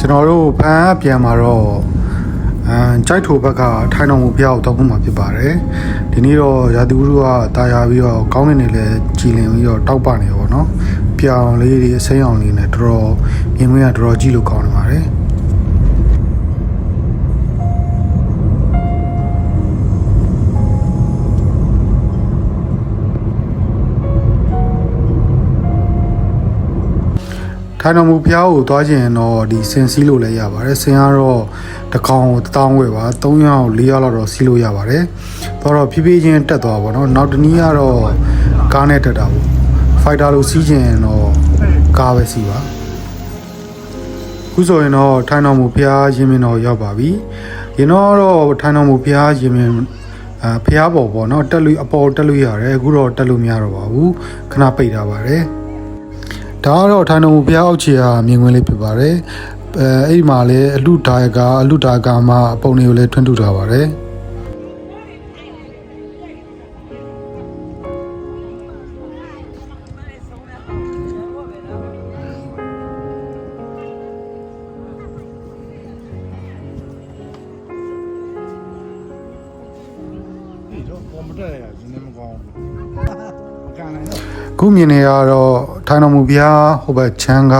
ကျွန်တော်တို့ဖန်ပြန်มาတော့အမ်ကြိုက်ထိုဘက်ကထိုင်တော်မူဖျားကိုတောက်ဖို့မှာဖြစ်ပါတယ်ဒီနေ့တော့ရာသီဥတုကတာယာပြီးတော့ကောင်းနေနေလဲကြည်လင်ပြီးတော့တောက်ပနေရောเนาะပြောင်လေးတွေအစိမ်းအောင်လေးနဲ့တော်တော်မြင်ခွင့်ကတော်တော်ကြည့်လို့ကောင်းနေပါတယ် ် ထိုင်တော်မူဖျားကိုသွားခြင်းတော့ဒီစင်စီးလို့လည်းရပါတယ်စင်ကတော့တစ်ကောင်ကိုတစ်တောင်းဝယ်ပါ3ယောက်4ယောက်လောက်တော့စီးလို့ရပါတယ်တော့တော့ဖြည်းဖြည်းချင်းတက်သွားပါတော့နောက်တစ်နည်းကတော့ကားနဲ့တက်တာပေါ့ဖိုက်တာလို့စီးခြင်းတော့ကားပဲစီးပါခုဆိုရင်တော့ထိုင်တော်မူဖျားရင်မင်းတော့ရောက်ပါပြီရင်တော့တော့ထိုင်တော်မူဖျားရင်မင်းအဖျားပေါ်ပေါ့နော်တက်လို့အပေါ်တက်လို့ရတယ်အခုတော့တက်လို့မရတော့ပါဘူးခဏပိတ်ထားပါတယ် ဒါကတော့ထိုင်တော်မူဘုရားအောက်ခြေဟာမြင်ကွင်းလေးဖြစ်ပါတယ်အဲအဲ့ဒီမှာလည်းအလူဒါကအလူဒါကမှာအပုံတွေကိုလည်းထွန်းထူထားပါတယ်တော့ကွန်ပျူတာရနည်းမကောင်းဘူး ခုမြင်နေရတော့ထိုင်တော်မူဘုရားဟိုဘက်ချမ်းက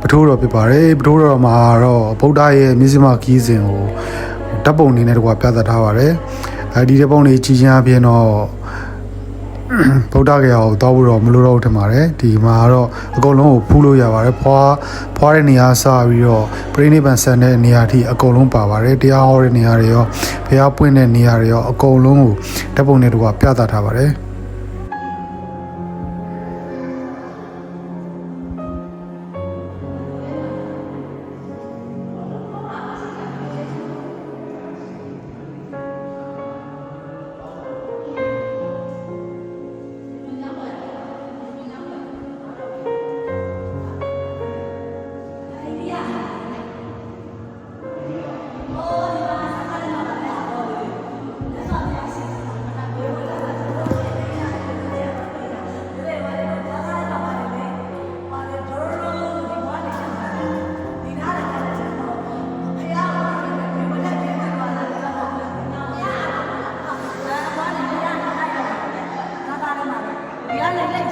ပထိုးတော်ဖြစ်ပါတယ်ပထိုးတော်မှာတော့ဗုဒ္ဓရဲ့မြစ်စမကီးစဉ်ကိုဓာတ်ပုံအနေနဲ့တကွာပြသထားပါတယ်အဲဒီဓာတ်ပုံလေးကြည်ချင်းအပြင်တော့ဗုဒ္ဓဂယာကိုတောက်ဖို့တော့မလိုတော့ဘူးထင်ပါတယ်ဒီမှာတော့အကုန်လုံးကိုဖူးလို့ရပါတယ်ဖွာဖွာတဲ့နေရာစပြီးတော့ပြိဋိဘံဆန်တဲ့နေရာထိအကုန်လုံးပါပါတယ်တရားဟောတဲ့နေရာတွေရောဘုရားပွင့်တဲ့နေရာတွေရောအကုန်လုံးကိုဓာတ်ပုံနဲ့တကွာပြသထားပါတယ် ဒီ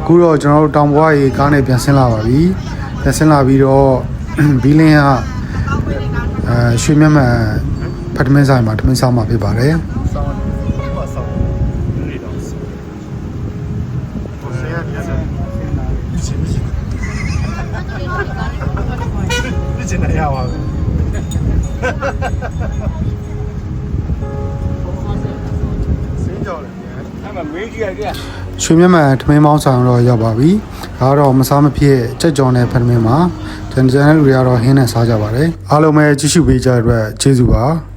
အခုတော့ကျွန်တော်တို့တောင်ပွားရေကားနဲ့ပြန်ဆင်းလာပါပြီပြန်ဆင်းလာပြီးတော့ဘီလင်းကအဲရွှေမြတ်မှန်ဖတ်မင်းဆိုင်မှာထမင်းစားမှာဖြစ်ပါတယ်မွေးကြည့်ရကြ ရွှေမြမှန်ထမင်းမောင်းဆောင်တော့ရောက်ပါပြီ။ဒါကတော့မစားမဖြစ်ကြက်ကြော်နဲ့ဖထမင်းမှာဂျန်ဂျန်လူတွေကတော့ဟင်းနဲ့စားကြပါတယ်။အားလုံးပဲကြည့်ရှုပေးကြတဲ့အတွက်ကျေးဇူးပါ။